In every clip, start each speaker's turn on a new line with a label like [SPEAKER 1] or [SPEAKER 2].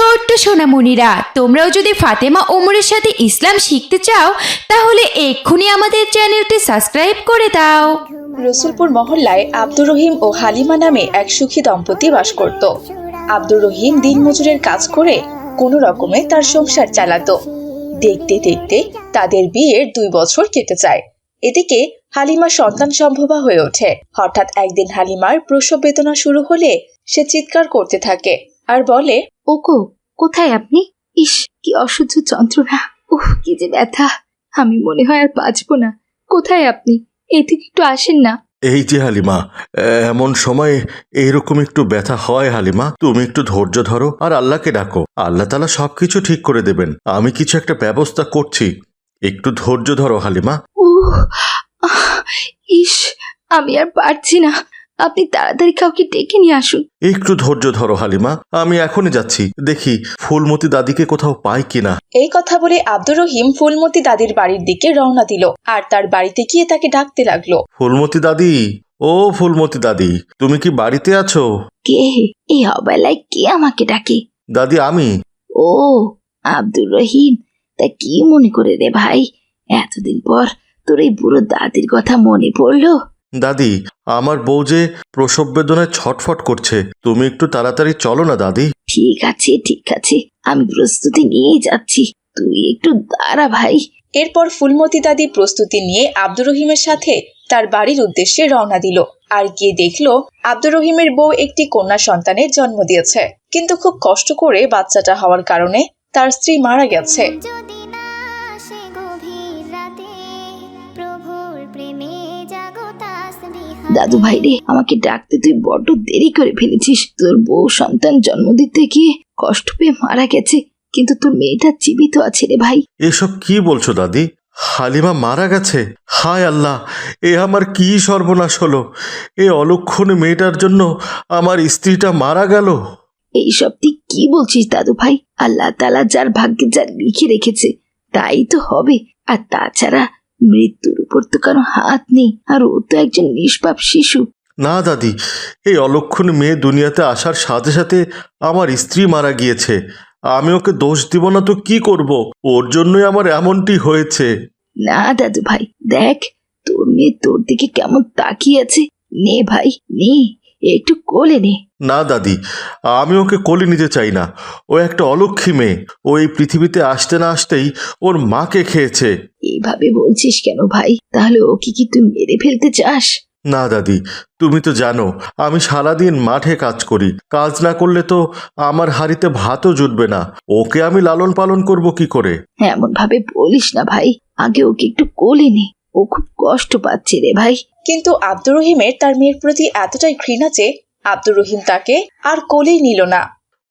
[SPEAKER 1] ছোট্ট সোনামণিরা, তোমরাও যদি ফাতেমা ওমরের সাথে ইসলাম শিখতে চাও, তাহলে এক্ষুনি আমাদের চ্যানেলটি সাবস্ক্রাইব করে দাও।
[SPEAKER 2] রসুলপুর মহল্লায় আব্দুর রহিম ও হালিমা নামে এক সুখী দম্পতি বাস করত। আব্দুর রহিম দিনমজুরের কাজ করে কোনো রকমে তার সংসার চালাতো। দেখতে দেখতে তাদের বিয়ের দুই বছর কেটে যায়। এদিকে হালিমা সন্তান সম্ভবা হয়ে ওঠে। হঠাৎ একদিন হালিমার প্রসব বেদনা শুরু হলে সে চিৎকার করতে থাকে আর বলে
[SPEAKER 3] ওকো কোথায় আপনি? ইস কি অসহ্য যন্ত্রণা। উফ কি যে ব্যথা। আমি মনে হয় আর বাঁচবো না। কোথায় আপনি? এদিকে একটু আসেন না।
[SPEAKER 4] এই যে হালিমা এমন সময় এইরকম একটু ব্যথা হয় হালিমা তুমি একটু ধৈর্য ধরো আর আল্লাহকে ডাকো। আল্লাহ তালা সবকিছু ঠিক করে দেবেন। আমি কিছু একটা ব্যবস্থা করছি। একটু ধৈর্য ধরো হালিমা।
[SPEAKER 3] উহ ইস আমি আর পারছি না। আপনি তাড়াতাড়ি কাউকে ডেকে নিয়ে আসুন।
[SPEAKER 4] একটু ধৈর্য ধরো হালিমা। আমি এখনই যাচ্ছি। দেখি ফুলমতি দাদিকে কোথাও পাই কিনা।
[SPEAKER 2] এই কথা বলে আব্দুর রহিম ফুলমতি দাদির বাড়ির দিকে রওনা দিল আর তার বাড়িতে গিয়ে তাকে ডাকতে লাগল।
[SPEAKER 4] ফুলমতি দাদি? ও ফুলমতি দাদি তুমি কি বাড়িতে আছো?
[SPEAKER 3] কে? এই অবেলায় কে আমাকে ডাকে?
[SPEAKER 4] দাদি আমি।
[SPEAKER 3] ও আব্দুর রহিম। তা কি মনে করে রে ভাই? এতদিন পর তোর এই বুড়ো দাদির কথা মনে পড়ল?
[SPEAKER 4] দাদি আমার বউ যে প্রসব বেদনায় ছটফট করছে তুমি একটু তাড়াতাড়ি চলো না দাদি।
[SPEAKER 3] ঠিক আছে ঠিক আছে আমি প্রস্তুতি নিয়েই যাচ্ছি। তুই একটু দাঁড়া ভাই।
[SPEAKER 2] এরপর ফুলমতি দাদি প্রস্তুতি নিয়ে আব্দুর রহিমের সাথে তার বাড়ির উদ্দেশ্যে রওনা দিল আর গিয়ে দেখল আব্দুর রহিমের বউ একটি কন্যা সন্তানের জন্ম দিয়েছে। কিন্তু খুব কষ্ট করে বাচ্চাটা হওয়ার কারণে তার স্ত্রী মারা গেছে।
[SPEAKER 3] দাদু ভাই রে আমাকে ডাকতে তুই বড্ড দেরি করে ফেলেছিস। তোর বউ সন্তান জন্ম দিতে গিয়ে কষ্ট পেয়ে মারা গেছে কিন্তু তোর মেয়েটা জীবিত আছে রে ভাই।
[SPEAKER 4] এসব কি বলছো দাদি? হালিমা মারা গেছে? হায় আল্লাহ এ আমার কি সর্বনাশ হলো? এ অলক্ষণ মেয়েটার জন্য আমার স্ত্রীটা মারা গেল?
[SPEAKER 3] এইসব তুই কি বলছিস দাদু ভাই? আল্লাহ তালা যার ভাগ্যে যা লিখে রেখেছে তাই তো হবে। আর তাছাড়া মৃত্যুর উপর তো কারও হাত নেই আর ও তো একজন নিষ্পাপ শিশু।
[SPEAKER 4] না দাদি এই অলক্ষণ মেয়ে দুনিয়াতে আসার সাথে সাথে আমার স্ত্রী মারা গিয়েছে। আমি ওকে দোষ দিব না তো কি করব? ওর জন্যই আমার এমনটি হয়েছে।
[SPEAKER 3] না দাদু ভাই দেখ তোর মেয়ে তোর দিকে কেমন তাকিয়ে আছে। নে ভাই নে। একটু কোলে নে।
[SPEAKER 4] না দাদি আমি ওকে কোলে নিতে চাই না। ও একটা অলক্ষী মেয়ে। ও এই পৃথিবীতে আসতে না আসতেই ওর মাকে খেয়েছে।
[SPEAKER 3] এইভাবে বলছিস কেন ভাই? তাহলে ওকে কি তুই মেরে ফেলতে চাস?
[SPEAKER 4] না দাদি তুমি তো জানো আমি সারাদিন মাঠে কাজ করি। কাজ না করলে তো আমার হাড়িতে ভাতও জুটবে না। ওকে আমি লালন পালন করব কি করে?
[SPEAKER 3] এমন ভাবে বলিস না ভাই। আগে ওকে একটু কোলে নে। ও খুব কষ্ট পাচ্ছে রে ভাই।
[SPEAKER 2] কিন্তু আব্দুর রহিমের তার মেয়ের প্রতি এতটাই ঘৃণা যে আব্দুর রহিম তাকে আর কোলেই নিল না।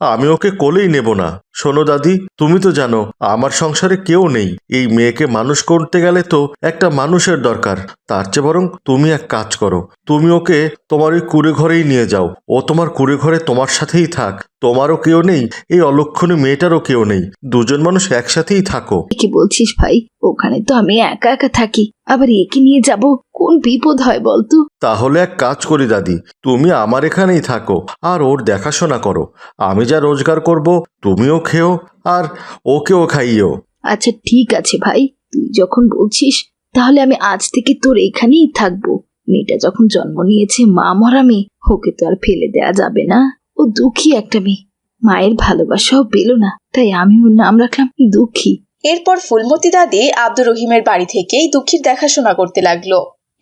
[SPEAKER 4] আমি ওকে কোলেই নেব না। শোনো দাদি তুমি তো জানো আমার সংসারে কেউ নেই। এই মেয়েকে মানুষ করতে গেলে তো একটা মানুষের দরকার। তার চেয়ে বরং তুমি এক কাজ করো। তুমি ওকে তোমার ওই কুড়ে ঘরেই নিয়ে যাও। ও তোমার কুড়ে ঘরে তোমার সাথেই থাক। তোমারও কেউ নেই এই অলক্ষণী মেয়েটারও কেউ নেই। দুজন মানুষ একসাথেই থাকো।
[SPEAKER 3] কি বলছিস ভাই? ওখানে তো আমি একা একা থাকি। আবার একে নিয়ে যাব? কোন বিপদ হয় বলতো?
[SPEAKER 4] তাহলে এক কাজ করি দাদি তুমি আমার এখানেই থাকো আর ওর দেখাশোনা করো। আমি যা রোজগার করব তুমিও খেও আর ওকেও খাইও
[SPEAKER 3] আচ্ছা ঠিক আছে ভাই তুই যখন বলছিস তাহলে আমি আজ থেকে তোর এখানেই থাকব। মেয়েটা যখন জন্ম নিয়েছে মা মরা মেয়ে ওকে তো আর ফেলে দেয়া যাবে না। ও দুঃখী একটা মেয়ে। মায়ের ভালোবাসাও পেল না তাই আমি ওর নাম রাখলাম দুঃখী।
[SPEAKER 2] এরপর ফুলমতি দাদি আব্দুর রহিমের বাড়ি থেকেই দুঃখীর দেখাশোনা করতে লাগল।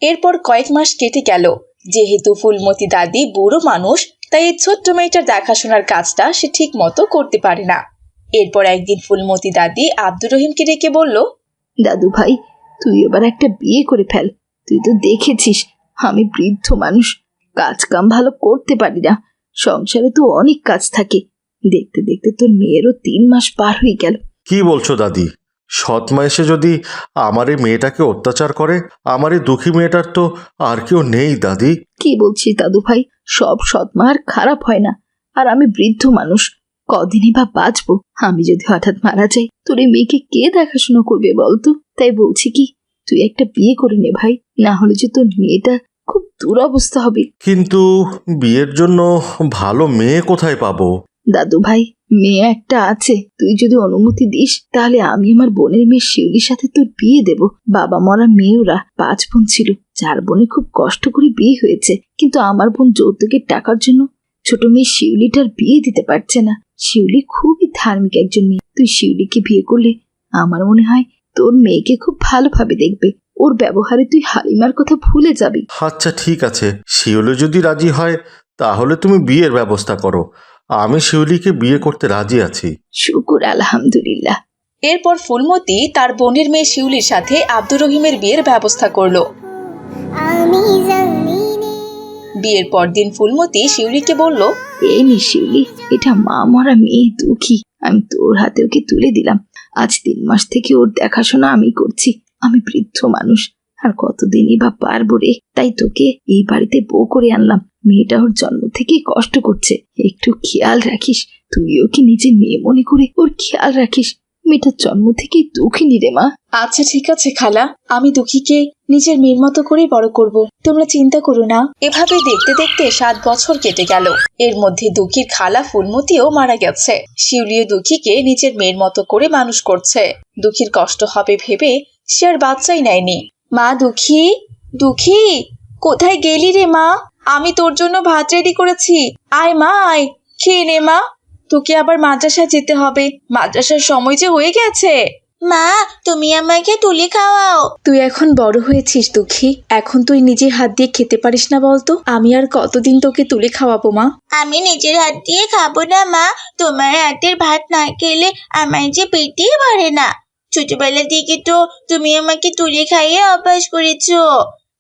[SPEAKER 2] এরপর কয়েক মাস কেটে গেল। যেহেতু ফুলমতি দাদি বুড়ো মানুষ তাই এই ছোট্ট মেয়েটার দেখাশোনার কাজটা সে ঠিক মতো করতে পারে না। এরপর একদিন ফুলমতি দাদি আব্দুর রহিমকে ডেকে বলল
[SPEAKER 3] দাদু ভাই তুই এবার একটা বিয়ে করে ফেল। তুই তো দেখেছিস আমি বৃদ্ধ মানুষ। কাজ কাম ভালো করতে পারি না। সংসারে তো অনেক কাজ থাকে। দেখতে দেখতে তোর মেয়েরও তিন মাস পার হয়ে গেল।
[SPEAKER 4] কি বলছো দাদি? সৎ মা এসে যদি আমার এই মেয়েটাকে অত্যাচার করে আমার এই দুঃখী মেয়েটার তো আর কেউ নেই দাদি।
[SPEAKER 3] কি বলছিস দাদু ভাই? সব সৎমা আর খারাপ হয় না। আর আমি বৃদ্ধ মানুষ কদিনই বা বাঁচবো। আমি যদি হঠাৎ মারা যাই তোর এই মেয়েকে কে দেখাশোনা করবে বলতো? তাই বলছি কি তুই একটা বিয়ে করে নে ভাই না হলে যে তোর মেয়েটা খুব দুরবস্থা হবে।
[SPEAKER 4] কিন্তু বিয়ের জন্য ভালো মেয়ে কোথায় পাবো?
[SPEAKER 3] দাদু ভাই মেয়ে একটা আছে তুই যদি অনুমতি দিস তাহলে আমি আমার বোনের মেয়ে শিউলির সাথে তোর বিয়ে দেব। বাবা মরা মেয়েরা পাঁচ বোন ছিল চার বোনে খুব কষ্ট করে বিয়ে হয়েছে কিন্তু আমার বোন যৌতুকের টাকার জন্য ছোট মেয়ে শিউলিটার বিয়ে দিতে পারছে না। শিউলি খুবই ধার্মিক একজন মেয়ে। তুই শিউলিকে বিয়ে করলে আমার মনে হয় তোর মেয়েকে খুব ভালোভাবে দেখবে। ওর ব্যবহারে তুই হালিমার কথা ভুলে যাবি।
[SPEAKER 4] আচ্ছা ঠিক আছে। শিউলি যদি রাজি হয় তাহলে তুমি বিয়ের ব্যবস্থা করো। আমি শিউলিকে বিয়ে করতে রাজি আছি।
[SPEAKER 3] শুকুর আলহামদুলিল্লাহ।
[SPEAKER 2] এরপর ফুলমতি তার বোনের মেয়ে শিউলির সাথে আব্দুর রহিমের বিয়ের ব্যবস্থা করল।
[SPEAKER 5] আমি জমিনে
[SPEAKER 2] বিয়ের পরদিন ফুলমতি শিউলিকে বলল,
[SPEAKER 3] এই নে শিউলি, এটা মা মরা মেয়ে দুঃখী। আমি তোর হাতে ওকে তুলে দিলাম। আজ তিন মাস থেকে ওর দেখাশোনা আমি করছি। আমি বৃদ্ধ মানুষ, আর কতদিনই বা পারব রে? তাই তোকে এই বাড়িতে বউ করে আনলাম। মেয়েটা ওর জন্ম থেকেই কষ্ট করছে। একটু খেয়াল রাখিস তুই ওকে নিজের মেয়ে মনে করে ওর খেয়াল রাখিস? মেয়েটার জন্ম থেকেই দুঃখিনী রে মা।
[SPEAKER 2] আচ্ছা ঠিক আছে, খালা। আমি দুঃখীকে নিজের মেয়ের মতো করেই বড় করব। তোমরা চিন্তা করো না। এভাবে দেখতে দেখতে সাত বছর কেটে গেল। এর মধ্যে দুঃখীর খালা ফুলমতিও মারা গেছে। শিউলিও দুঃখীকে নিজের মেয়ের মতো করে মানুষ করছে। দুঃখীর কষ্ট হবে ভেবে সে আর বাচ্চাই নেয়নি। মা, দুঃখী? দুঃখী? কোথায় গেলি রে মা? আমি তোর জন্য ভাত রেডি করেছি। আয় মা, আয়। খেয়ে নে মা। তোকে আবার মাদ্রাসায় যেতে হবে। মাদ্রাসার সময় যে হয়ে গেছে। মা তুমি আমাকে তুলে খাওয়াও। তুই এখন বড় হয়েছিস দুঃখী। এখন তুই নিজের হাত দিয়ে খেতে পারিস না বলতো? আমি আর কতদিন তোকে তুলে খাওয়াবো মা?
[SPEAKER 6] আমি নিজের হাত দিয়ে খাব না মা। তোমার হাতের ভাত না খেলে আমার যে পেটেই ভরে না। ছোটবেলা থেকে তো তুমি আমাকে তুলে খাইয়ে অভ্যাস করেছ।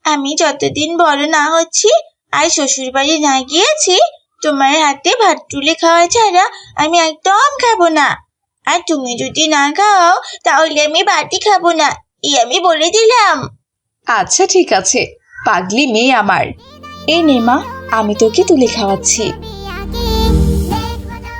[SPEAKER 6] আমি যতদিন বড় না হচ্ছি আর শ্বশুর বাড়ি না গিয়েছি তোমার হাতে ভাত তুলে খাওয়া ছাড়া আমি একদম খাব না। আর তুমি যদি না খাও তাহলে আমি বাটি খাব না। এই আমি বলে দিলাম।
[SPEAKER 2] আচ্ছা ঠিক আছে। পাগলি মেয়ে আমার। এই নে মা আমি তোকে তুলে খাওয়াচ্ছি।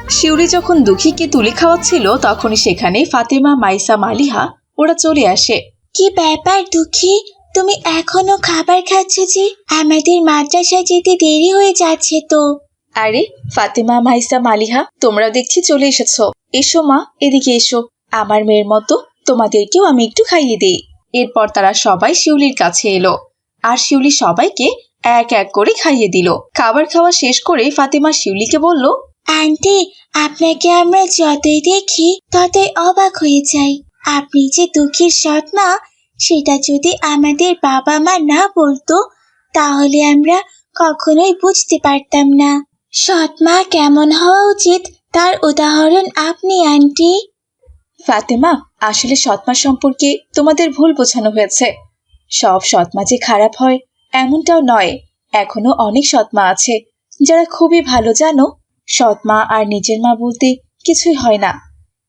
[SPEAKER 2] শিউরি যখন দুঃখীকে তুলে খাওয়াচ্ছিল তখনই সেখানে ফাতেমা মাইসা মালিহা ওরা চলে আসে।
[SPEAKER 6] কি ব্যাপার দুঃখী? তুমি এখনও খাবার খাচ্ছ যে? আমাদের মাদ্রাসায় যেতে দেরি হয়ে যাচ্ছে তো।
[SPEAKER 2] আরে, ফাতেমা, মাইসা, মালিহা তোমরা দেখছি চলে এসেছ। এসো মা, এদিকে এসো। আমার মেয়ের মতো তোমাদেরকেও আমি একটু খাইয়ে দেই। এরপর তারা সবাই শিউলির কাছে এলো। আর শিউলি সবাইকে এক এক করে খাইয়ে দিল। খাবার খাওয়া শেষ করে ফাতেমা শিউলিকে বলল,
[SPEAKER 6] আন্টি, আপনাকে আমরা যতই দেখি, ততই অবাক হয়ে যাই। আপনি যে দুঃখীর মা, সেটা যদি আমাদের বাবা মা না বলতো, তাহলে আমরা কখনোই বুঝতে পারতাম না। সৎ মা কেমন হওয়া উচিত? তার উদাহরণ আপনি, আন্টি।
[SPEAKER 2] ফাতেমা, আসলে সৎমা সম্পর্কে তোমাদের ভুল বোঝানো হয়েছে। সব সৎমা যে খারাপ হয়, এমনটাও নয়। এখনও অনেক সৎমা আছে, যারা খুবই ভালো জানো। সৎমা আর নিজের মা বলতে কিছুই হয় না।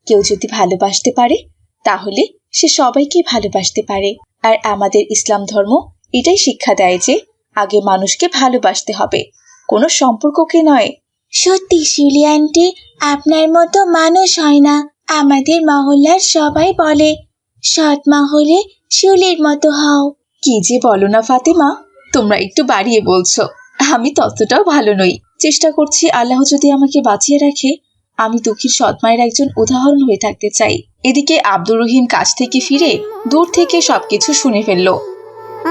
[SPEAKER 2] কেউ যদি ভালোবাসতে পারে, তাহলে সে সবাইকে ভালোবাসতে পারে। আর আমাদের ইসলাম ধর্ম এটাই শিক্ষা দেয় যে, আগে মানুষকে ভালোবাসতে হবে। কোনো সম্পর্ককে নয়।
[SPEAKER 6] সত্যি শিউলি আন্টি আপনার মতো মানুষ হয় না আমাদের মহল্লার সবাই বলে সৎ মা হলে শিউলির মতো হও।
[SPEAKER 2] কি যে বলো না ফাতেমা তোমরা একটু বাড়িয়ে বলছো আমি ততটাও ভালো নই। চেষ্টা করছি আল্লাহ যদি আমাকে বাঁচিয়ে রাখে আমি দুঃখীর সৎমায়ের একজন উদাহরণ হয়ে থাকতে চাই। এদিকে আব্দুর রহিম কাছ থেকে ফিরে দূর থেকে সবকিছু শুনে ফেলল।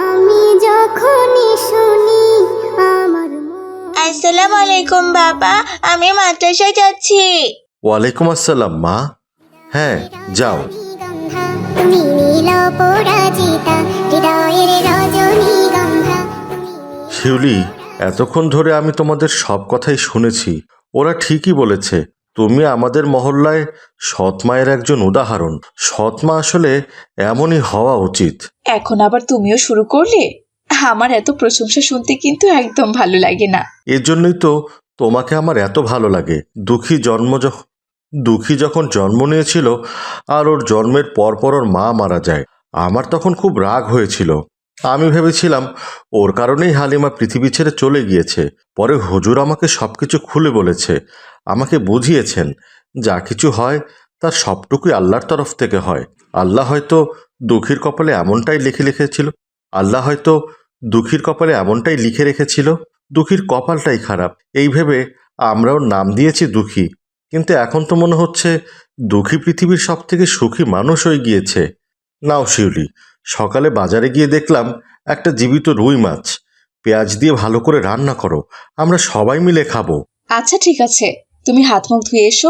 [SPEAKER 5] আমি যখনই শুনি
[SPEAKER 6] আসসালামু আলাইকুম বাবা। আমি মাদ্রাসায় যাচ্ছি।
[SPEAKER 4] ওয়ালাইকুম আসসালাম মা। হ্যাঁ যাও।
[SPEAKER 5] তুমি নীল পরাজিতা হৃদয়ের রজনীগন্ধা।
[SPEAKER 4] শিউলি এতক্ষণ ধরে আমি তোমাদের সব কথাই শুনেছি। ওরা ঠিকই বলেছে তুমি আমাদের মহল্লায় সৎমায়ের একজন উদাহরণ। সৎমা আসলে এমনই হওয়া উচিত।
[SPEAKER 2] এখন আবার তুমিও শুরু করলে? আমার এত প্রশংসা শুনতে কিন্তু একদম ভালো লাগে না।
[SPEAKER 4] এর জন্যই তো তোমাকে আমার এত ভালো লাগে। দুঃখী জন্ম দুঃখী যখন জন্ম নিয়েছিল আর ওর জন্মের পরপর ওর মা মারা যায়, আমার তখন খুব রাগ হয়েছিল। আমি ভেবেছিলাম ওর কারণেই হালিমা পৃথিবী ছেড়ে চলে গিয়েছে। পরে হুজুর আমাকে সব কিছু খুলে বলেছে, আমাকে বুঝিয়েছেন, যা কিছু হয় তার সবটুকুই আল্লাহর তরফ থেকে হয়। আল্লাহ হয়তো দুঃখীর কপালে এমনটাই লিখে লিখেছিল। আল্লাহ হয়তো দুঃখীর কপালে এমনটাই লিখে রেখেছিল দুঃখীর কপালটাই খারাপ। এই ভেবে আমরাও নাম দিয়েছি দুঃখী। কিন্তু এখন তো মনে হচ্ছে দুঃখী পৃথিবীর সব থেকে সুখী মানুষ হয়ে গিয়েছে। নাও শিউলি সকালে বাজারে গিয়ে দেখলাম একটা জীবিত রুই মাছ। পেঁয়াজ দিয়ে ভালো করে রান্না করো আমরা সবাই মিলে খাব।
[SPEAKER 2] আচ্ছা ঠিক আছে। তুমি হাত মুখ ধুয়ে এসো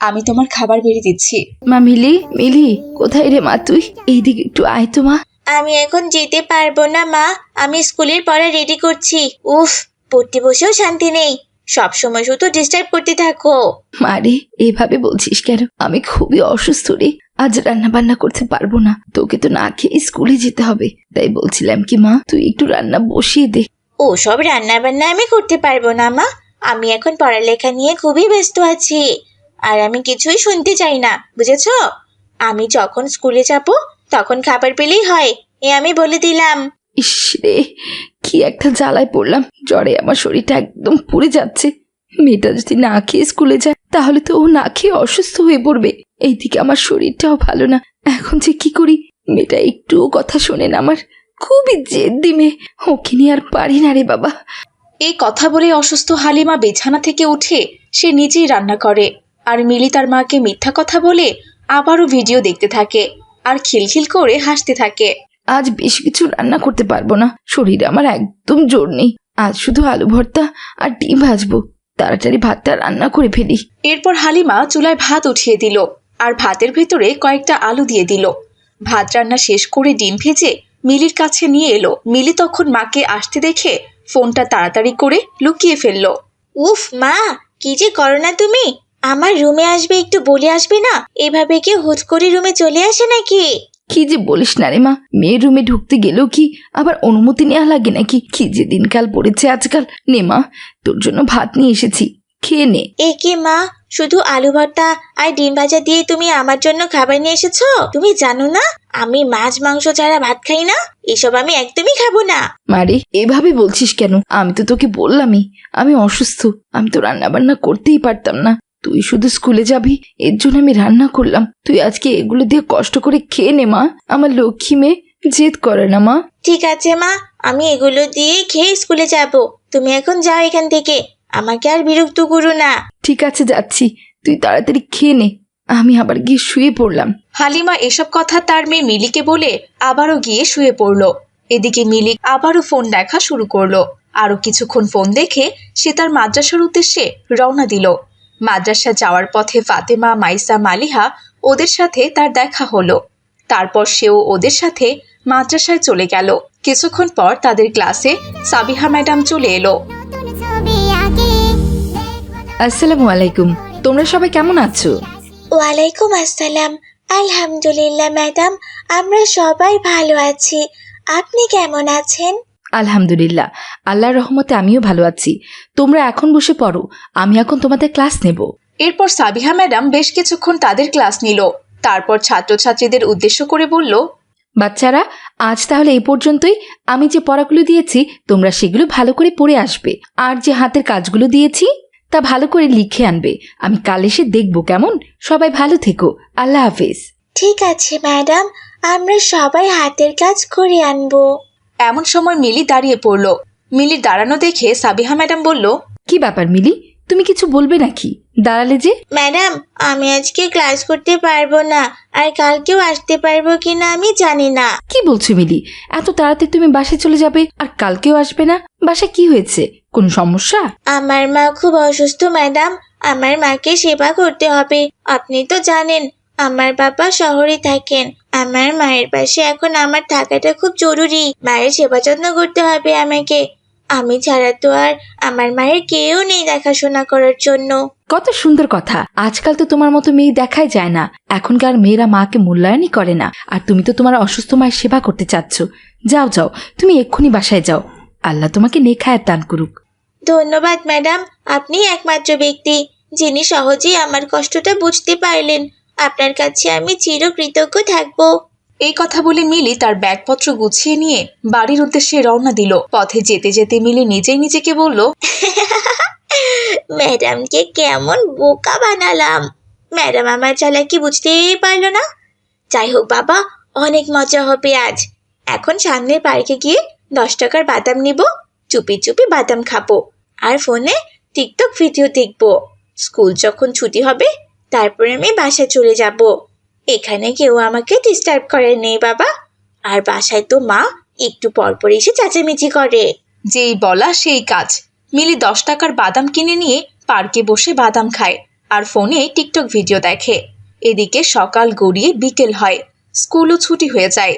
[SPEAKER 2] আমি তোমার খাবার বেড়ে দিচ্ছি।
[SPEAKER 3] মা মিলি মিলি কোথায় রে মা তুই? এইদিকে একটু আয় তো মা।
[SPEAKER 6] আমি এখন যেতে পারব না মা। আমি স্কুলের পড়া রেডি করছি। উফ পড়তে বসেও শান্তি নেই। সব সময় শুধু ডিস্টার্ব করতে থাকো।
[SPEAKER 3] মারে এভাবে বলছিস কেন? আমি খুবই অসুস্থ রে। আজ রান্না বান্না করতে পারব না। তোকে তো না খেয়ে স্কুলে যেতে হবে। তাই বলছিলাম কি মা তুই একটু রান্না বসিয়ে দে।
[SPEAKER 6] ও সব রান্না বান্না আমি করতে পারব না মা। আমি এখন পড়ালেখা নিয়ে খুবই ব্যস্ত আছি। আর আমি কিছুই শুনতে চাই না বুঝেছ? আমি যখন স্কুলে যাব তখন খাবার পেলেই হয় এ আমি বলে দিলাম।
[SPEAKER 3] ইস রে কি একটা জ্বালায় পড়লাম জ্বরে আমার শরীরটা একদম পুড়ে যাচ্ছে। মেয়েটা যদি না খেয়ে স্কুলে যায় তাহলে তো ও না খেয়ে অসুস্থ হয়ে পড়বে। এইদিকে আমার শরীরটাও ভালো না এখন যে কি করি? মেয়েটা একটুও কথা শোনে না আমার। খুবই জেদ্দি মেয়ে ওকে নিয়ে আর পারি না রে বাবা।
[SPEAKER 2] এই কথা বলে অসুস্থ হালিমা বিছানা থেকে উঠে সে নিজেই রান্না করে। আর মিলি তার মাকে মিথ্যা কথা বলে আবারও ভিডিও দেখতে থাকে। আর খিলখিল করে হাসতে থাকে।
[SPEAKER 3] আজ বেশ কিছু রান্না করতে পারব না। শরীরে আমার একদম জোর নেই। আজ শুধু আলু ভর্তা আর ডিম ভাজবো। তাড়াতাড়ি ভাতটা রান্না করে ফেলি।
[SPEAKER 2] এরপর হালিমা চুলায় ভাত উঠিয়ে দিল আর ভাতের ভেতরে কয়েকটা আলু দিয়ে দিল। ভাত রান্না শেষ করে ডিম ভেজে মিলির কাছে নিয়ে এলো। মিলি তখন মাকে আসতে দেখে ফোনটা তাড়াতাড়ি করে লুকিয়ে ফেলল।
[SPEAKER 6] উফ মা কি যে করো না তুমি? আমার রুমে আসবে একটু বলে আসবে না? এভাবে কি হুট করে রুমে চলে আসে নাকি?
[SPEAKER 3] কি যে বলিস না রে মা মেয়ের রুমে ঢুকতে গেলেও কি আবার অনুমতি নেওয়া লাগে নাকি? কি যে দিনকাল পড়েছে আজকাল। নে মা তোর জন্য ভাত নিয়ে এসেছি খেয়ে নে।
[SPEAKER 6] এ কি মা শুধু আলু ভর্তা আর ডিম ভাজা দিয়ে তুমি আমার জন্য খাবার নিয়ে এসেছ? তুমি জানো না আমি মাছ মাংস ছাড়া ভাত খাই না? এসব আমি একদমই খাব না।
[SPEAKER 3] মারে এভাবে বলছিস কেন? আমি তো তোকে বললামই আমি অসুস্থ আমি তো রান্না বান্না করতেই পারতাম না। তুই শুধু স্কুলে যাবি? এর জন্য আমি রান্না করলাম। তুই আজকে এগুলো দিয়ে কষ্ট করে খেয়ে নে মা। আমার লক্ষ্মী মেয়ে জেদ করে না মা।
[SPEAKER 6] ঠিক আছে মা। আমি এগুলো দিয়ে খেয়ে স্কুলে যাব। তুমি এখন যাও এখান থেকে। আমাকে আর বিরক্ত করো না।
[SPEAKER 3] ঠিক আছে যাচ্ছি। তুই তাড়াতাড়ি খেয়ে নে। আমি আবার গিয়ে শুয়ে পড়লাম।
[SPEAKER 2] হালিমা এসব কথা তার মেয়ে মিলিকে বলে আবারও গিয়ে শুয়ে পড়ল। এদিকে মিলি আবারও ফোন দেখা শুরু করল। আরও কিছুক্ষণ ফোন দেখে সে তার মাদ্রাসার উদ্দেশ্যে রওনা দিল। মাদ্রাসা যাওয়ার পথে ফাতেমা মাইসা মালিহা ওদের সাথে তার দেখা হলো। তারপর সেও ওদের সাথে মাদ্রাসায় চলে গেল। কিছুক্ষণ পর তাদের ক্লাসে সাবিহা ম্যাডাম চলে এলো।
[SPEAKER 3] আসসালামু আলাইকুম। তোমরা সবাই কেমন আছো?
[SPEAKER 6] ওয়ালাইকুম আসসালাম। আলহামদুলিল্লাহ ম্যাডাম আমরা সবাই ভালো আছি। আপনি কেমন আছেন?
[SPEAKER 3] আলহামদুলিল্লাহ আল্লাহর রহমতে আমিও ভালো আছি। তোমরা এখন বসে পড়ো আমি এখন তোমাদের ক্লাস নেব।
[SPEAKER 2] এরপর সাবিহা ম্যাডাম বেশ কিছুক্ষণ তাদের ক্লাস নিল। তারপর ছাত্রছাত্রীদের উদ্দেশ্য করে বলল
[SPEAKER 3] বাচ্চারা আজ তাহলে এই পর্যন্তই। আমি যে পড়াগুলো দিয়েছি তোমরা সেগুলো ভালো করে পড়ে আসবে। আর যে হাতের কাজগুলো দিয়েছি তা ভালো করে লিখে আনবে। আমি কাল এসে দেখব কেমন। সবাই ভালো থেকো। আল্লাহ হাফেজ।
[SPEAKER 6] ঠিক আছে ম্যাডাম আমরা সবাই হাতের কাজ করে আনব।
[SPEAKER 2] এমন সময় মিলি দাঁড়িয়ে পড়ল। মিলির দাঁড়ানো দেখে সাবিহা ম্যাডাম বলল
[SPEAKER 3] কি ব্যাপার মিলি? তুমি কিছু বলবে নাকি? দাঁড়ালে যে?
[SPEAKER 6] ম্যাডাম আমি আজকে ক্লাস করতে পারব না আর কালকেও আসতে পারব কিনা আমি জানি না।
[SPEAKER 3] কি বলছো মিলি? এত তাড়াতাড়ি তুমি বাসায় চলে যাবে আর কালকেও আসবে না? বাসায় কি হয়েছে? কোনো সমস্যা?
[SPEAKER 6] আমার মা খুব অসুস্থ ম্যাডাম। আমার মাকে সেবা করতে হবে। আপনি তো জানেন আমার বাবা শহরে থাকেন। আমার মায়ের পাশে এখন আমার থাকাটা খুব জরুরি। মায়ের সেবা যত্ন করতে হবে আমাকে। আমি ছাড়া তো আর আমার মায়ের কেউ নেই দেখাশোনা করার জন্য।
[SPEAKER 3] কত সুন্দর কথা। আজকাল তো তোমার মতো মেয়ে দেখাই যায় না। এখনকার মেয়েরা মাকে মূল্যায়নই করে না। আর তুমি তো তোমার অসুস্থ মায়ের সেবা করতে চাচ্ছ। যাও যাও তুমি এক্ষুনি বাসায় যাও। আল্লাহ তোমাকে নেখায়াত দান করুক।
[SPEAKER 6] ধন্যবাদ ম্যাডাম। আপনি একমাত্র ব্যক্তি যিনি সহজেই আমার কষ্টটা বুঝতে পারলেন। আপনার কাছে আমি চিরকৃতজ্ঞ থাকব।
[SPEAKER 2] এই কথা বলে মিলি তার ব্যাগপত্র গুছিয়ে নিয়ে বাড়ির উদ্দেশ্যে রওনা দিল। পথে যেতে যেতে মিলি নিজেই নিজেকে বলল
[SPEAKER 6] ম্যাডামকে কেমন বোকা বানালাম। ম্যাডাম আমার চালাকি বুঝতেই পারল না। যাই হোক বাবা অনেক মজা হবে আজ। এখন সামনের পার্কে গিয়ে দশ টাকার বাদাম নিব চুপি চুপি বাদাম খাব। আর ফোনে টিকটক ভিডিও দেখব। স্কুল যখন ছুটি হবে তারপরে আমি বাসায় চলে যাব। এখানে কেউ আমাকে ডিস্টার্ব করে নেই বাবা। আর বাসায় তো মা একটু পরপর এসে চেঁচামেচি করে।
[SPEAKER 2] যেই বলা সেই কাজ। মিলি দশ টাকার বাদাম কিনে নিয়ে পার্কে বসে বাদাম খায় আর ফোনে টিকটক ভিডিও দেখে। এদিকে সকাল গড়িয়ে বিকেল হয় স্কুলও ছুটি হয়ে যায়।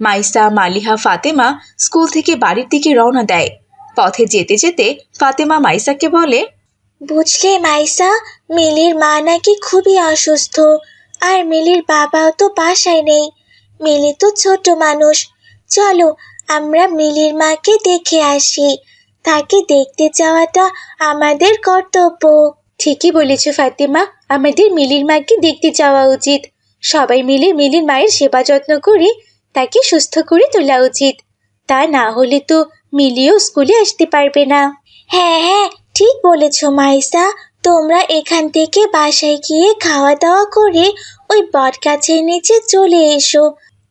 [SPEAKER 2] মাইসা মালিহা ফাতেমা স্কুল থেকে বাড়ির দিকে রওনা দেয়। পথে যেতে যেতে ফাতেমা মাইসাকে বলে
[SPEAKER 6] বুঝলে মাইসা মিলির মা নাকি খুবই অসুস্থ আর মিলির বাবাও তো বাসায় নেই। মিলি তো ছোট মানুষ। চলো আমরা মিলির মাকে দেখে আসি। তাকে দেখতে যাওয়াটা আমাদের কর্তব্য। ঠিকই বলেছ ফাতিমা। আমাদের মিলির মাকে দেখতে যাওয়া উচিত। সবাই মিলে মিলির মায়ের সেবা যত্ন করে তাকে সুস্থ করে তোলা উচিত। তা না হলে তো মিলিও স্কুলে আসতে পারবে না। হ্যাঁ হ্যাঁ ঠিক বলেছ মাইসা। তোমরা এখান থেকে বাসায় গিয়ে খাওয়া দাওয়া করে ওই বট গাছের নিচে চলে এসো।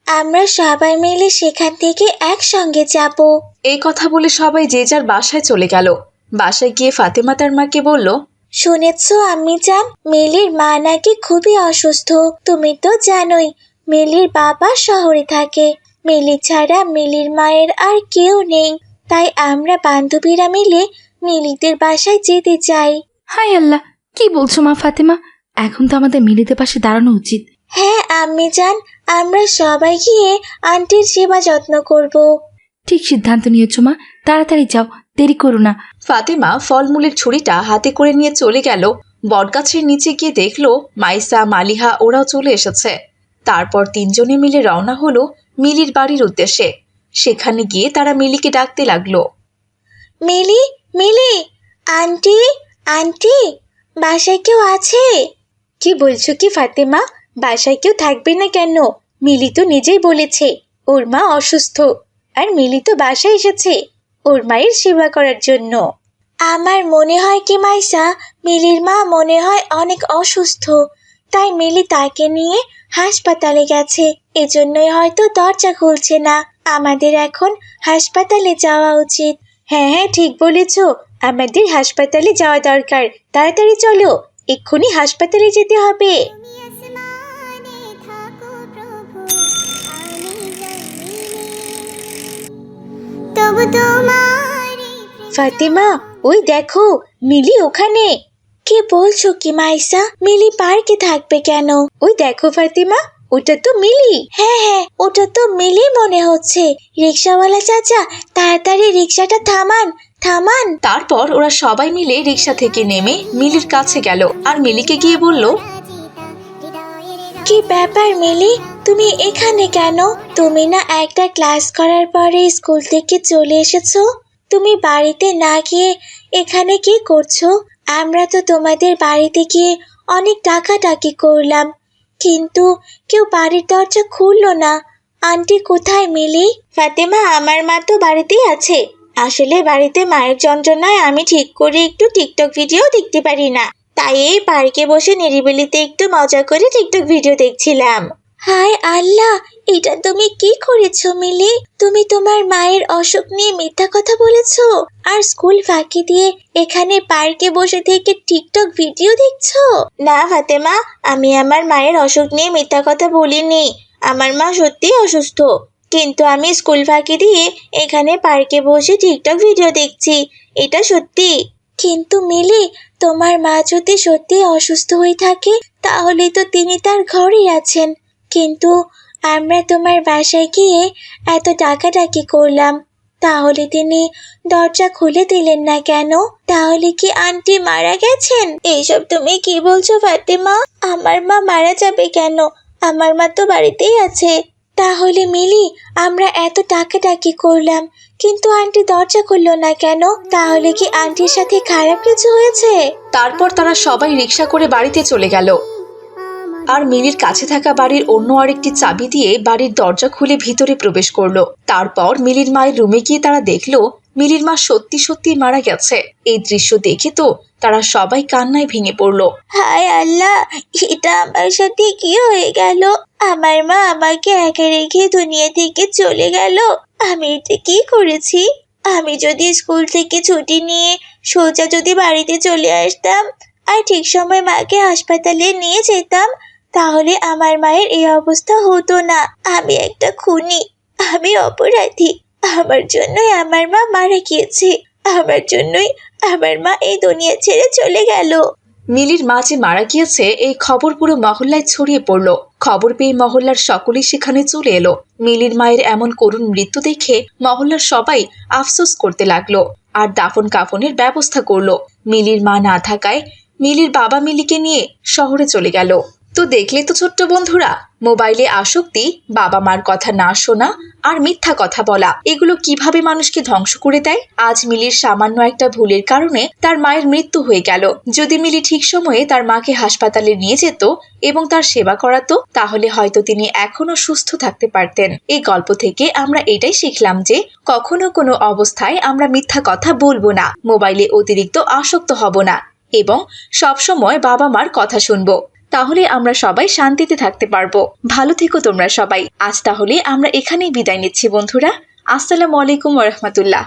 [SPEAKER 6] আমরা সবাই মিলে সেখান থেকে একসঙ্গে যাব।
[SPEAKER 2] এই কথা বলে সবাই যে যার বাসায় চলে গেল। বাসায় গিয়ে ফাতেমা তার মাকে বলল
[SPEAKER 6] শুনেছ আমি যান মিলির মা নাকি খুবই অসুস্থ। তুমি তো জানোই মিলির বাবা শহরে থাকে। মিলি ছাড়া মিলির মায়ের আর কেউ নেই। তাই আমরা বান্ধবীরা মিলে মিলিদের বাসায় যেতে চাই।
[SPEAKER 3] হাই আল্লাহ কি বলছো মা ফাতেমা? এখন তো আমাদের মিলিতে পাশে দাঁড়ানো উচিত।
[SPEAKER 6] হ্যাঁ আম্মি যান আমরা সবাই গিয়ে আন্টির সেবা যত্ন করব।
[SPEAKER 3] ঠিক সিদ্ধান্ত নিয়েছো মা তাড়াতাড়ি যাও দেরি করো না।
[SPEAKER 2] ফাতেমা ফলমূলের ছুরিটা হাতে করে নিয়ে চলে গেল। বটগাছের নিচে গিয়ে দেখল মাইসা মালিহা ওরাও চলে এসেছে। তারপর তিনজনে মিলে রওনা হলো মিলির বাড়ির উদ্দেশ্যে। সেখানে গিয়ে তারা মিলিকে ডাকতে লাগল।
[SPEAKER 6] মিলি মিলি আন্টি আন্টি, বাসায় কেউ আছে? কি বলছো কি ফাতেমা? বাসায় কেউ থাকবে না কেন? মিলি তো নিজেই বলেছে, ওর মা অসুস্থ। আর মিলি তো বাসায় এসেছে, ওর মায়ের সেবা করার জন্য। আমার মনে হয় কি মাইসা মিলির মা মনে হয় অনেক অসুস্থ। তাই মিলি তাকে নিয়ে হাসপাতালে গেছে, এজন্যই হয়তো দরজা খুলছে না। আমাদের এখন হাসপাতালে যাওয়া উচিত। হ্যাঁ হ্যাঁ ঠিক বলেছ। আমাদের হাসপাতালে যাওয়া দরকার। তাড়াতাড়ি চলো এক্ষুনি হাসপাতালে যেতে হবে। ফাতিমা ওই দেখো মিলি ওখানে। কে বলছো কি মাইসা? মিলি পার্কে থাকবে কেন? ওই দেখো ফাতিমা। ওটা তো মিলি। হ্যাঁ হ্যাঁ ওটা তো মিলি মনে হচ্ছে। রিক্সাওয়ালা চাচা তাড়াতাড়ি রিক্সাটা থামান থামান।
[SPEAKER 2] তারপর ওরা সবাই মিলে রিক্সা থেকে নেমে মিলির কাছে গেল আর মিলিকে গিয়ে বলল
[SPEAKER 6] কি ব্যাপার মিলি? তুমি এখানে কেন? তুমি না একটা ক্লাস করার পরে স্কুল থেকে চলে এসেছ? তুমি বাড়িতে না গিয়ে এখানে কি করছ? আমরা তো তোমাদের বাড়িতে গিয়ে অনেক টাকাটাকি করলাম। কিন্তু কেউ বাড়ির দরজা খুললো না। আন্টি কোথায়, মিলি? ফাতেমা, আমার মা তো বাড়িতেই আছে। আসলে বাড়িতে মায়ের যন্ত্রণায় আমি ঠিক করে একটু টিকটক ভিডিও দেখতে পারি না। তাই এই পার্কে বসে নিরিবিলিতে একটু মজা করে টিকটক ভিডিও দেখছিলাম। হায় আল্লাহ, এটা তুমি কি করেছ মিলি? তুমি তোমার মায়ের অসুখ নিয়ে মিথ্যা কথা বলেছ? আর স্কুল ফাঁকি দিয়ে এখানে পার্কে বসে থেকে টিকটক ভিডিও দেখছ? না ফাতেমা, আমি আমার মায়ের অসুখ নিয়ে মিথ্যা কথা বলিনি। আমার মা সত্যিই অসুস্থ। কিন্তু আমি স্কুল ফাঁকি দিয়ে এখানে পার্কে বসে টিকটক ভিডিও দেখছি। এটা সত্যি। কিন্তু মিলি, তোমার মা যদি সত্যি অসুস্থ হয়ে থাকে, তাহলে তো তিনি তার ঘরেই আছেন। কিন্তু আমরা তোমার বাসায় গিয়ে এত ডাকাডাকি করলাম। তাহলে তিনি দরজা খুলে দিলেন না কেন? তাহলে কি আন্টি মারা গেছেন? এইসব তুমি কি বলছো, ফাতেমা? আমার মা মারা যাবে কেন? আমার মা তো বাড়িতেই আছে। তাহলে মিলি, আমরা এত টাকাটাকি করলাম, কিন্তু আন্টি দরজা খুললো না কেন? তাহলে কি আন্টির সাথে খারাপ কিছু হয়েছে?
[SPEAKER 2] তারপর তারা সবাই রিক্সা করে বাড়িতে চলে গেল। আর মিলির কাছে থাকা বাড়ির অন্য আরেকটি চাবি দিয়ে বাড়ির দরজা খুলে ভিতরে প্রবেশ করল। তারপর মিলির মায়ের রুমে গিয়ে তারা দেখল, মিলির মা সত্যি সত্যি মারা গেছে। এই দৃশ্য দেখে তো তারা সবাই কান্নায় ভেঙে পড়ল।
[SPEAKER 6] হায় আল্লাহ, এটা আমার সাথে কি হয়ে গেল? আমার মা আমাকে একা রেখে দুনিয়া থেকে চলে গেল। আমি এটা কি করেছি? আমি যদি স্কুল থেকে ছুটি নিয়ে সোজা যদি বাড়িতে চলে আসতাম, আর ঠিক সময় মাকে হাসপাতালে নিয়ে যেতাম তাহলে আমার মায়ের এই অবস্থা হতো না। আমি একটা খুনি। আমি অপরাধী। আমার জন্যই আমার মা মারা গিয়েছে। আমার জন্যই আমার মা এই দুনিয়া ছেড়ে চলে গেল।
[SPEAKER 2] মিলির মা যে মারা গিয়েছে, এই খবর পুরো মহল্লায় ছড়িয়ে পড়ল। খবর পেয়ে মহল্লার সকলেই সেখানে চলে এলো। মিলির মায়ের এমন করুণ মৃত্যু দেখে মহল্লার সবাই আফসোস করতে লাগল আর দাফন কাফনের ব্যবস্থা করল। মিলির মা না থাকায় মিলির বাবা মিলিকে নিয়ে শহরে চলে গেল। তো দেখলে তো ছোট্ট বন্ধুরা, মোবাইলে আসক্তি, বাবা মার কথা না শোনা আর মিথ্যা কথা বলা, এগুলো কীভাবে মানুষকে ধ্বংস করে দেয়? আজ মিলির সামান্য একটা ভুলের কারণে তার মায়ের মৃত্যু হয়ে গেল। যদি মিলি ঠিক সময়ে তার মাকে হাসপাতালে নিয়ে যেত এবং তার সেবা করাতো, তাহলে হয়তো তিনি এখনও সুস্থ থাকতে পারতেন। এই গল্প থেকে আমরা এটাই শিখলাম যে, কখনো কোনো অবস্থায় আমরা মিথ্যা কথা বলব না, মোবাইলে অতিরিক্ত আসক্ত হব না এবং সবসময় বাবা মার কথা শুনব। তাহলে আমরা সবাই শান্তিতে থাকতে পারব। ভালো থেকো তোমরা সবাই। আজ তাহলে আমরা এখানেই বিদায় নিচ্ছি বন্ধুরা। আসসালামু আলাইকুম রহমতুল্লাহ।